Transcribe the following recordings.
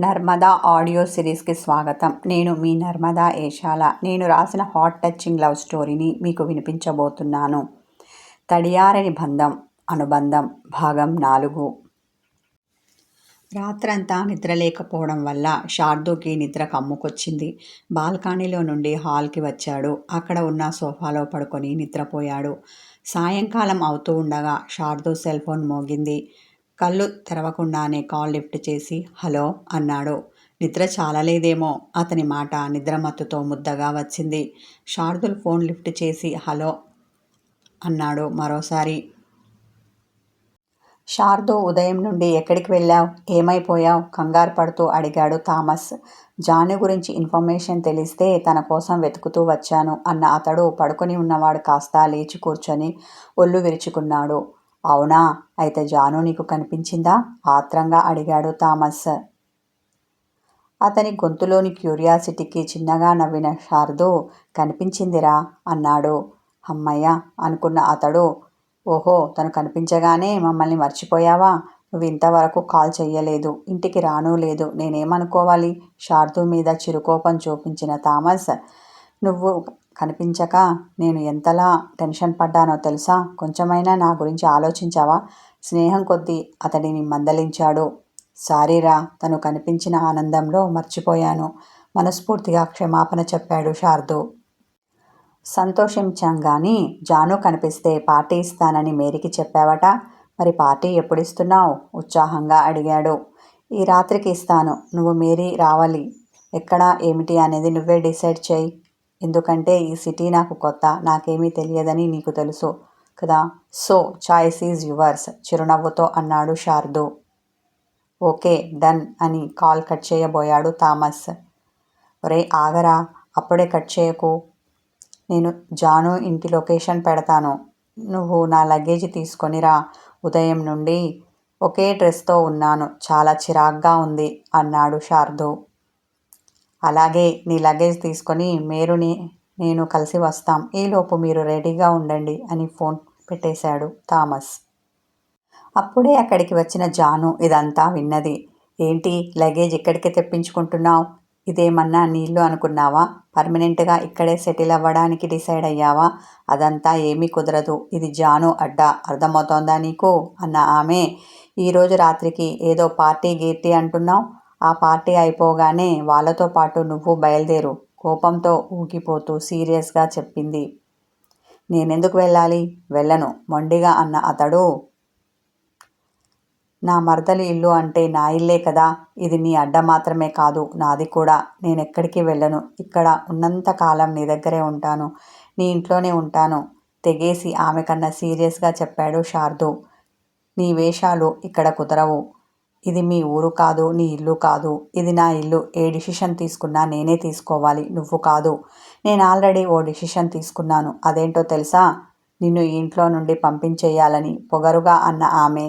Narmada audio సిరీస్కి స్వాగతం. నేను మీ నర్మదా ఏషాల. నేను రాసిన హాట్ టచింగ్ లవ్ స్టోరీని మీకు వినిపించబోతున్నాను. తడియారని బంధం అనుబంధం భాగం నాలుగు. రాత్రంతా నిద్ర లేకపోవడం వల్ల శార్దూకి నిద్ర కమ్ముకొచ్చింది. బాల్కనీలో నుండి హాల్కి వచ్చాడు. అక్కడ ఉన్న సోఫాలో పడుకొని నిద్రపోయాడు. సాయంకాలం అవుతూ ఉండగా శార్దు సెల్ ఫోన్ మోగింది. కళ్ళు తెరవకుండానే కాల్ లిఫ్ట్ చేసి హలో అన్నాడు. నిద్ర చాలలేదేమో అతని మాట నిద్రమత్తుతో ముద్దగా వచ్చింది. శార్దుల్ ఫోన్ లిఫ్ట్ చేసి హలో అన్నాడు మరోసారి. శార్దు ఉదయం నుండి ఎక్కడికి వెళ్ళావు? ఏమైపోయావు? కంగారు పడుతూ అడిగాడు థామస్. జాను గురించి ఇన్ఫర్మేషన్ తెలిస్తే తన కోసం వెతుకుతూ వచ్చాను అన్న అతడు పడుకొని ఉన్నవాడు కాస్త లేచి కూర్చొని ఒళ్ళు విరుచుకున్నాడు. అవునా? అయితే జాను నీకు కనిపించిందా? ఆత్రంగా అడిగాడు థామస్. అతని గొంతులోని క్యూరియాసిటీకి చిన్నగా నవ్విన శారదు కనిపించిందిరా అన్నాడు. అమ్మయ్య అనుకున్న అతడు ఓహో తను కనిపించగానే మమ్మల్ని మర్చిపోయావా? నువ్వు ఇంతవరకు కాల్ చెయ్యలేదు ఇంటికి రాను లేదు నేనేమనుకోవాలి? శారదు మీద చిరుకోపం చూపించిన థామస్ నువ్వు కనిపించక నేను ఎంతలా టెన్షన్ పడ్డానో తెలుసా? కొంచెమైనా నా గురించి ఆలోచించావా? స్నేహం కొద్దీ అతడిని మందలించాడు. సారీరా తను కనిపించిన ఆనందంలో మర్చిపోయాను. మనస్ఫూర్తిగా క్షమాపణ చెప్పాడు శారదు. సంతోషించాం కానీ జాను కనిపిస్తే పార్టీ ఇస్తానని మేరీకి చెప్పావట? మరి పార్టీ ఎప్పుడు ఇస్తున్నావు ఉత్సాహంగా అడిగాడు. ఈ రాత్రికి ఇస్తాను. నువ్వు మేరీ రావాలి. ఎక్కడ ఏమిటి అనేది నువ్వే డిసైడ్ చేయి. ఎందుకంటే ఈ సిటీ నాకు కొత్త నాకేమీ తెలియదని నీకు తెలుసు కదా? సో చాయిస్ ఈజ్ యువర్స్ చిరునవ్వుతో అన్నాడు శారదు. ఓకే డన్ అని కాల్ కట్ చేయబోయాడు థామస్. ఒరే ఆగరా అప్పుడే కట్ చేయకు. నేను జాను ఇంటి లొకేషన్ పెడతాను. నువ్వు నా లగేజ్ తీసుకొనిరా ఉదయం నుండి. ఒకే డ్రెస్తో ఉన్నాను చాలా చిరాగ్గా ఉంది అన్నాడు శారదు. అలాగే నీ లగేజ్ తీసుకొని మేరుని నేను కలిసి వస్తాం. ఈలోపు మీరు రెడీగా ఉండండి అని ఫోన్ పెట్టేశాడు థామస్. అప్పుడే అక్కడికి వచ్చిన జాను ఇదంతా విన్నది. ఏంటి లగేజ్ ఇక్కడికి తెప్పించుకుంటున్నావు? ఇదేమన్నా నీళ్ళు అనుకున్నావా? పర్మనెంట్గా ఇక్కడే సెటిల్ అవ్వడానికి డిసైడ్ అయ్యావా? అదంతా ఏమీ కుదరదు. ఇది జాను అడ్డా. అర్థమవుతోందా నీకు? అన్న ఆమె ఈరోజు రాత్రికి ఏదో పార్టీ గీర్టీ అంటున్నావు? ఆ పార్టీ అయిపోగానే వాళ్ళతో పాటు నువ్వు బయలుదేరు. కోపంతో ఊగిపోతూ సీరియస్గా చెప్పింది. నేనెందుకు వెళ్ళాలి? వెళ్ళను. మొండిగా అన్న అతడు నా మరదలి ఇల్లు అంటే నా ఇల్లే కదా. ఇది నీ అడ్డ మాత్రమే కాదు. నాది కూడా. నేను ఎక్కడికి వెళ్ళను? ఇక్కడ ఉన్నంత కాలం నీ దగ్గరే ఉంటాను. నీ ఇంట్లోనే ఉంటాను. తెగేసి ఆమె కన్నా సీరియస్గా చెప్పాడు శార్దు. నీ వేషాలు ఇక్కడ కుదరవు. ఇది మీ ఊరు కాదు నీ ఇల్లు కాదు. ఇది నా ఇల్లు. ఏ డిసిషన్ తీసుకున్నా నేనే తీసుకోవాలి. నువ్వు కాదు. నేను ఆల్రెడీ ఓ డిసిషన్ తీసుకున్నాను. అదేంటో తెలుసా? నిన్ను ఇంట్లో నుండి పంపించేయాలని పొగరుగా అన్న ఆమె.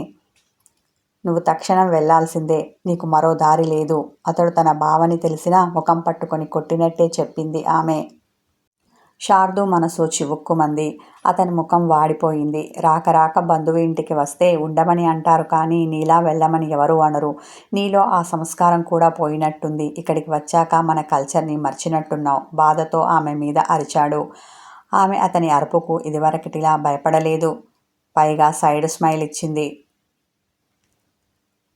నువ్వు తక్షణం వెళ్ళాల్సిందే. నీకు మరో దారి లేదు. అతడు తన భావని తెలిసినా ముఖం పట్టుకొని కొట్టినట్టే చెప్పింది ఆమె. శార్దు మనసు చివుక్కుమంది. అతని ముఖం వాడిపోయింది. రాక రాక బంధువు ఇంటికి వస్తే ఉండమని అంటారు కానీ నీలా వెళ్ళమని ఎవరు అనరు. నీలో ఆ సంస్కారం కూడా పోయినట్టుంది. ఇక్కడికి వచ్చాక మన కల్చర్ని మర్చినట్టున్నావు. బాధతో ఆమె మీద అరిచాడు. ఆమె అతని అరుపుకు ఇదివరకటిలా భయపడలేదు. పైగా సైడ్ స్మైల్ ఇచ్చింది.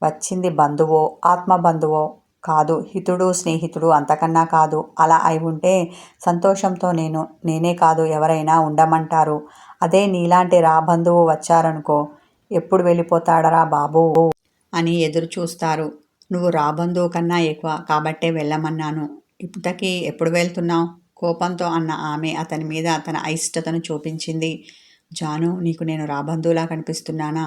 వచ్చింది బంధువో ఆత్మ బంధువో కాదు. హితుడు స్నేహితుడు అంతకన్నా కాదు. అలా అయి ఉంటే సంతోషంతో నేను నేనే కాదు ఎవరైనా ఉండమంటారు. అదే నీలాంటి రాబంధువు వచ్చారనుకో ఎప్పుడు వెళ్ళిపోతాడరా బాబు? అని ఎదురు చూస్తారు. నువ్వు రాబంధువు కన్నా ఎక్కువ కాబట్టే వెళ్ళమన్నాను. ఇప్పటికీ ఎప్పుడు వెళ్తున్నావు? కోపంతో అన్న ఆమె అతని మీద తన అయిష్టతను చూపించింది. జాను నీకు నేను రాబంధువులా కనిపిస్తున్నానా?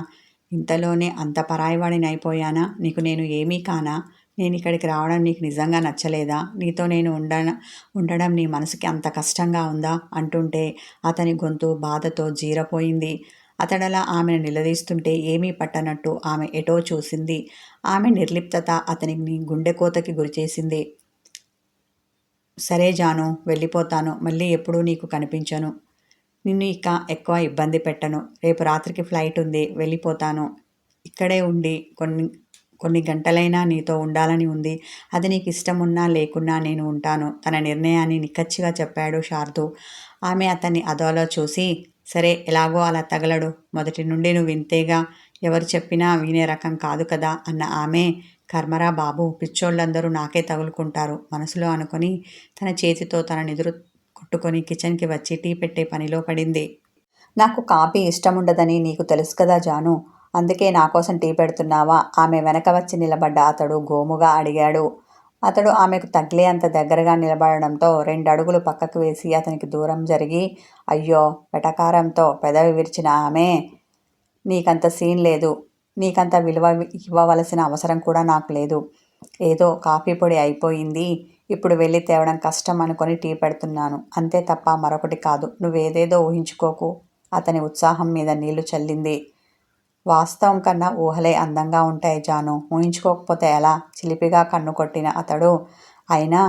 ఇంతలోనే అంత పరాయివాడిని అయిపోయానా నీకు నేను ఏమీ కానా? నేను ఇక్కడికి రావడం నీకు నిజంగా నచ్చలేదా? నీతో నేను ఉండ ఉండడం నీ మనసుకి అంత కష్టంగా ఉందా? అంటుంటే అతని గొంతు బాధతో జీరపోయింది. అతడలా ఆమెను నిలదీస్తుంటే ఏమీ పట్టనట్టు ఆమె ఎటో చూసింది. ఆమె నిర్లిప్తత అతనికి గుండె కోతకి గురిచేసింది సరే జాను వెళ్ళిపోతాను. మళ్ళీ ఎప్పుడూ నీకు కనిపించను. నిన్ను ఇక ఎక్కువ ఇబ్బంది పెట్టను. రేపు రాత్రికి ఫ్లైట్ ఉంది. వెళ్ళిపోతాను. ఇక్కడే ఉండి కొన్ని కొన్ని గంటలైనా నీతో ఉండాలని ఉంది. అది నీకు ఇష్టం ఉన్నా లేకున్నా నేను ఉంటాను. తన నిర్ణయాన్ని నిక్కచ్చిగా చెప్పాడు శార్దు. ఆమె అతన్ని అదోలో చూసి సరే ఎలాగో అలా తగలడు. మొదటి నుండి నువ్వు వింతేగా ఎవరు చెప్పినా వినే రకం కాదు కదా అన్న ఆమె కర్మరా బాబు పిచ్చోళ్ళందరూ నాకే తగులుకుంటారు. మనసులో అనుకొని తన చేతితో తన నిదురు కొట్టుకొని కిచెన్కి వచ్చి టీ పెట్టే పనిలో పడింది. నాకు కాఫీ ఇష్టం ఉండదని నీకు తెలుసు కదా జాను. అందుకే నా కోసం టీ పెడుతున్నావా? ఆమె వెనక వచ్చి నిలబడ్డ అతడు గోముగా అడిగాడు. అతడు ఆమెకు తగిలే అంత దగ్గరగా నిలబడడంతో రెండు అడుగులు పక్కకు వేసి అతనికి దూరం జరిగి అయ్యో వెటకారంతో పెదవి విరిచిన ఆమె నీకంత సీన్ లేదు. నీకంత విలువ ఇవ్వవలసిన అవసరం కూడా నాకు లేదు. ఏదో కాఫీ పొడి అయిపోయింది. ఇప్పుడు వెళ్ళి తేవడం కష్టం అనుకొని టీ పెడుతున్నాను. అంతే తప్ప మరొకటి కాదు. నువ్వేదేదో ఊహించుకోకు. అతని ఉత్సాహం మీద నీళ్ళు చల్లింది. వాస్తవం కన్నా ఊహలే అందంగా ఉంటాయి జాను. ఊహించుకోకపోతే ఎలా? చిలిపిగా కన్ను కొట్టిన అతడు. అయినా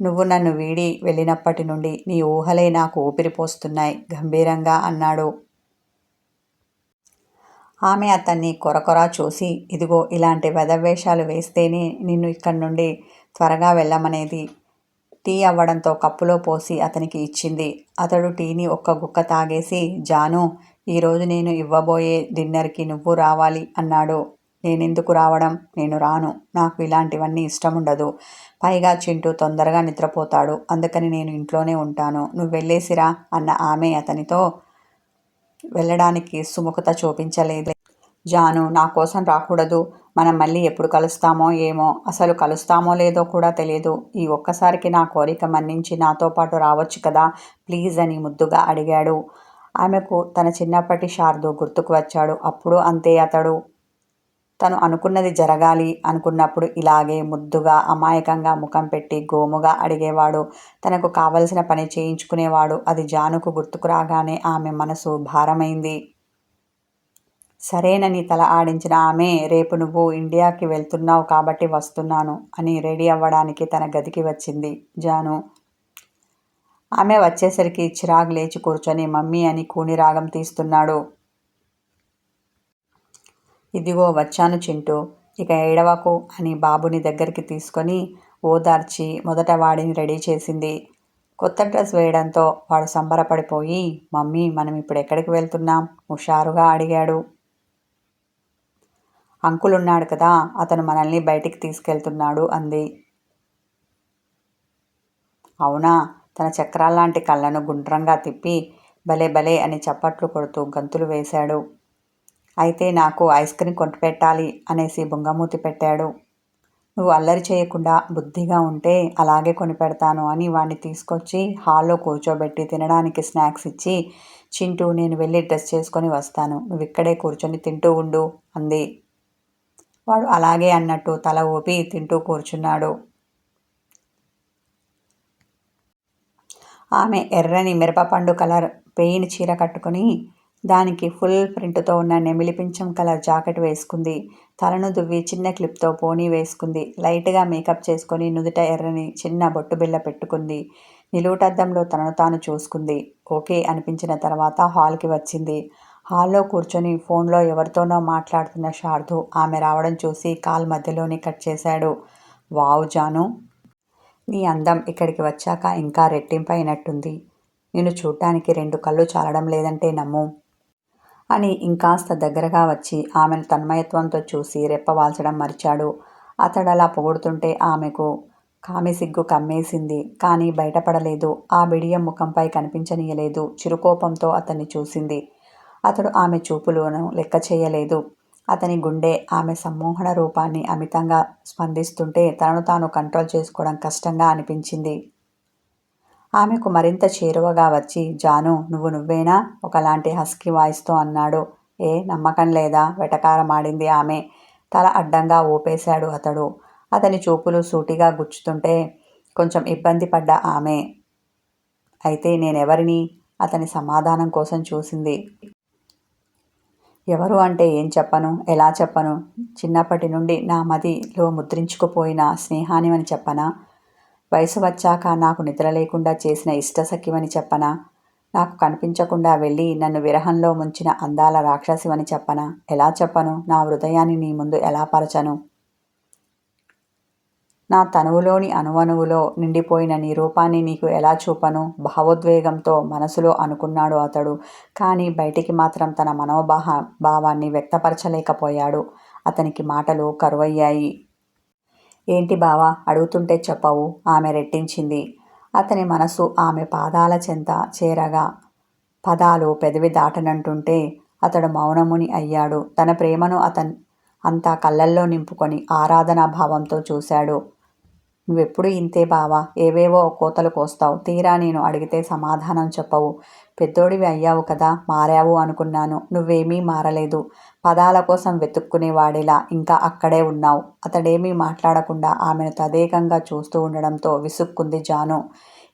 నువ్వు నన్ను వీడి వెళ్ళినప్పటి నుండి నీ ఊహలే నాకు ఊపిరిపోస్తున్నాయి గంభీరంగా అన్నాడు. ఆమె అతన్ని కొరకొరా చూసి ఇదిగో ఇలాంటి వెదవేషాలు వేస్తేనే నిన్ను ఇక్కడి నుండి త్వరగా వెళ్ళమనేది. టీ అవ్వడంతో కప్పులో పోసి అతనికి ఇచ్చింది. అతడు టీని ఒక్క గుక్క తాగేసి జాను ఈరోజు నేను ఇవ్వబోయే డిన్నర్కి నువ్వు రావాలి అన్నాడు. నేనెందుకు రావడం? నేను రాను. నాకు ఇలాంటివన్నీ ఇష్టం ఉండదు పైగా చింటూ తొందరగా నిద్రపోతాడు. అందుకని నేను ఇంట్లోనే ఉంటాను. నువ్వు వెళ్ళేసిరా? అన్న ఆమె అతనితో వెళ్ళడానికి సుముఖత చూపించలేదు. జాను నా కోసం రాకూడదు. మనం మళ్ళీ ఎప్పుడు కలుస్తామో ఏమో. అసలు కలుస్తామో లేదో కూడా తెలియదు. ఈ ఒక్కసారికి నా కోరిక మన్నించి నాతో పాటు రావచ్చు కదా? ప్లీజ్ అని ముద్దుగా అడిగాడు. ఆమెకు తన చిన్నప్పటి శారదు గుర్తుకు వచ్చాడు. అప్పుడు అంతే అతడు. తను అనుకున్నది జరగాలి అనుకున్నప్పుడు ఇలాగే ముద్దుగా అమాయకంగా ముఖం పెట్టి గోముగా అడిగేవాడు. తనకు కావలసిన పని చేయించుకునేవాడు. అది జానుకు గుర్తుకు రాగానే ఆమె మనసు భారమైంది. సరేనని తల ఆడించిన ఆమె రేపు నువ్వు ఇండియాకి వెళ్తున్నావు కాబట్టి వస్తున్నాను అని రెడీ అవ్వడానికి తన గదికి వచ్చింది జాను. ఆమె వచ్చేసరికి చిరాగ్ లేచి కూర్చొని మమ్మీ అని కూని రాగం తీస్తున్నాడు. ఇదిగో వచ్చాను చింటూ. ఇక ఏడవకు అని బాబుని దగ్గరికి తీసుకొని ఓదార్చి మొదట వాడిని రెడీ చేసింది. కొత్త డ్రెస్ వేయడంతో వాడు సంబరపడిపోయి మమ్మీ మనం ఇప్పుడు ఎక్కడికి వెళ్తున్నాం? హుషారుగా అడిగాడు. అంకుల్ ఉన్నాడు కదా అతను మనల్ని బయటికి తీసుకెళ్తున్నాడు అంది. అవునా? తన చక్రాల్లాంటి కళ్ళను గుండ్రంగా తిప్పి భలే భలే అని చప్పట్లు కొడుతూ గంతులు వేశాడు. అయితే నాకు ఐస్ క్రీమ్ కొట్టుపెట్టాలి అనేసి బుంగమూతి పెట్టాడు. నువ్వు అల్లరి చేయకుండా బుద్ధిగా ఉంటే అలాగే కొనిపెడతాను అని వాడిని తీసుకొచ్చి హాల్లో కూర్చోబెట్టి తినడానికి స్నాక్స్ ఇచ్చి చింటూ నేను వెళ్ళి డ్రెస్ చేసుకొని వస్తాను. నువ్వు ఇక్కడే కూర్చొని తింటూ ఉండు అంది. వాడు అలాగే అన్నట్టు తల ఊపి తింటూ కూర్చున్నాడు. ఆమె ఎర్రని మిరపపండు కలర్ పెయిన్ చీర కట్టుకుని దానికి ఫుల్ ప్రింట్తో ఉన్న నెమిలి పింఛం కలర్ జాకెట్ వేసుకుంది. తలను దువ్వి చిన్న క్లిప్తో పోనీ వేసుకుంది. లైట్గా మేకప్ చేసుకొని నుదుట ఎర్రని చిన్న బొట్టు బిళ్ళ పెట్టుకుంది. నిలువుటద్దంలో తనను తాను చూసుకుంది. ఓకే అనిపించిన తర్వాత హాల్కి వచ్చింది. హాల్లో కూర్చొని ఫోన్లో ఎవరితోనో మాట్లాడుతున్న శార్దు ఆమె రావడం చూసి కాల్ మధ్యలోనే కట్ చేశాడు. వావు జాను నీ అందం ఇక్కడికి వచ్చాక ఇంకా రెట్టింపైనట్టుంది. నిన్ను చూడటానికి రెండు కళ్ళు చాలడం లేదంటే నమ్ము. అని ఇంకాస్త దగ్గరగా వచ్చి ఆమెను తన్మయత్వంతో చూసి రెప్పవాల్చడం మరిచాడు. అతడలా పొగుడుతుంటే ఆమెకు కామి సిగ్గు కమ్మేసింది. కానీ బయటపడలేదు. ఆ బిడియం ముఖంపై కనిపించనీయలేదు. చిరుకోపంతో అతన్ని చూసింది. అతడు ఆమె చూపులను లెక్క చేయలేదు అతని గుండె ఆమె సమ్మోహన రూపాన్ని అమితంగా స్పందిస్తుంటే తనను తాను కంట్రోల్ చేసుకోవడం కష్టంగా అనిపించింది. ఆమెకు మరింత చేరువగా వచ్చి జాను నువ్వు నువ్వేనా? ఒకలాంటి హస్కీ వాయిస్తో అన్నాడు. ఏ నమ్మకం లేదా? వెటకారమాడింది ఆమె. తల అడ్డంగా ఊపేశాడు అతడు. అతని చూపులు సూటిగా గుచ్చుతుంటే కొంచెం ఇబ్బంది పడ్డ ఆమె. అయితే నేనెవరిని? అతని సమాధానం కోసం చూసింది. ఎవరు అంటే ఏం చెప్పను? ఎలా చెప్పను? చిన్నప్పటి నుండి నా మదిలో ముద్రించుకుపోయిన స్నేహానివని చెప్పనా? వయసు వచ్చాక నాకు నిద్ర లేకుండా చేసిన ఇష్టసఖ్యమని చెప్పనా? నాకు కనిపించకుండా వెళ్ళి నన్ను విరహంలో ముంచిన అందాల రాక్షసివని చెప్పనా? ఎలా చెప్పను? నా హృదయాన్ని నీ ముందు ఎలా పరచను? నా తనువులోని అణువణువులో నిండిపోయిన నీ రూపాన్ని నీకు ఎలా చూపను? భావోద్వేగంతో మనసులో అనుకున్నాడు అతడు. కానీ బయటికి మాత్రం తన మనోభావ భావాన్ని వ్యక్తపరచలేకపోయాడు. అతనికి మాటలు కరువయ్యాయి. ఏంటి బావా అడుగుతుంటే చెప్పవు ఆమె రెట్టించింది. అతని మనసు ఆమె పాదాల చెంత చేరగా పదాలు పెదవి దాటనంటుంటే అతడు మౌనముని అయ్యాడు. తన ప్రేమను అతన్ అంతా కళ్ళల్లో నింపుకొని ఆరాధనా భావంతో చూశాడు. నువ్వెప్పుడు ఇంతే బావా ఏవేవో కోతలు కోస్తావు. తీరా నేను అడిగితే సమాధానం చెప్పవు. పెద్దోడివి అయ్యావు కదా మారావు అనుకున్నాను. నువ్వేమీ మారలేదు. పదాల కోసం వెతుక్కునేవాడిలా ఇంకా అక్కడే ఉన్నావు. అతడేమీ మాట్లాడకుండా ఆమెను తదేకంగా చూస్తూ ఉండడంతో విసుక్కుంది జాను.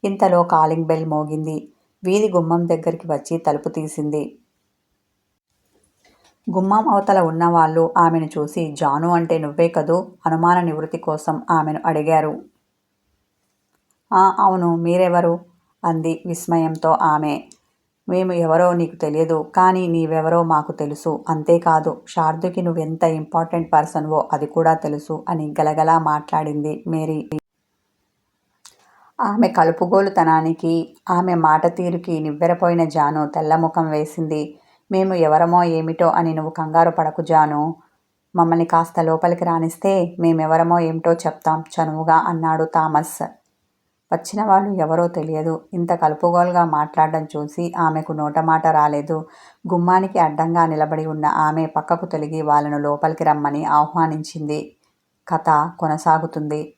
ఇంతలో కాలింగ్ బెల్ మోగింది. వీధి గుమ్మం దగ్గరికి వచ్చి తలుపు తీసింది. గుమ్మం అవతల ఉన్నవాళ్ళు ఆమెను చూసి జాను అంటే నువ్వే కదూ? అనుమాన నివృత్తి కోసం ఆమెను అడిగారు. అవును మీరెవరు అంది విస్మయంతో ఆమె. మేము ఎవరో నీకు తెలియదు కానీ నీవెవరో మాకు తెలుసు. అంతేకాదు శార్దుకి నువ్వెంత ఇంపార్టెంట్ పర్సన్వో అది కూడా తెలుసు అని గలగలా మాట్లాడింది మేరీ. ఆమె కలుపుగోలుతనానికి ఆమె మాట తీరుకి నివ్వెరపోయిన జాను తెల్లముఖం వేసింది. మేము ఎవరమో ఏమిటో అని నువ్వు కంగారు పడకు జాను. మమ్మల్ని కాస్త లోపలికి రానిస్తే మేమెవరమో ఏమిటో చెప్తాం చనువుగా అన్నాడు థామస్. వచ్చిన వాళ్ళు ఎవరో తెలియదు. ఇంత కలుపుగోలుగా మాట్లాడడం చూసి ఆమెకు నోటమాట రాలేదు. గుమ్మానికి అడ్డంగా నిలబడి ఉన్న ఆమె పక్కకు తొలగి వాళ్ళను లోపలికి రమ్మని ఆహ్వానించింది. కథ కొనసాగుతుంది.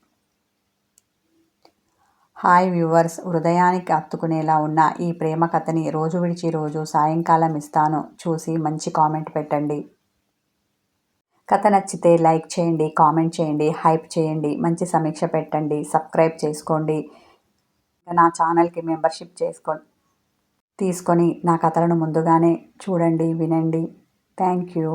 హాయ్ వ్యూవర్స్ హృదయానికి అత్తుకునేలా ఉన్న ఈ ప్రేమ కథని రోజు విడిచి రోజు సాయంకాలం ఇస్తాను. చూసి మంచి కామెంట్ పెట్టండి. కథ నచ్చితే లైక్ చేయండి కామెంట్ చేయండి హైప్ చేయండి మంచి సమీక్ష పెట్టండి సబ్స్క్రైబ్ చేసుకోండి. నా ఛానల్కి మెంబర్షిప్ చేసుకో తీసుకొని నా కథలను ముందుగానే చూడండి వినండి. Thank you.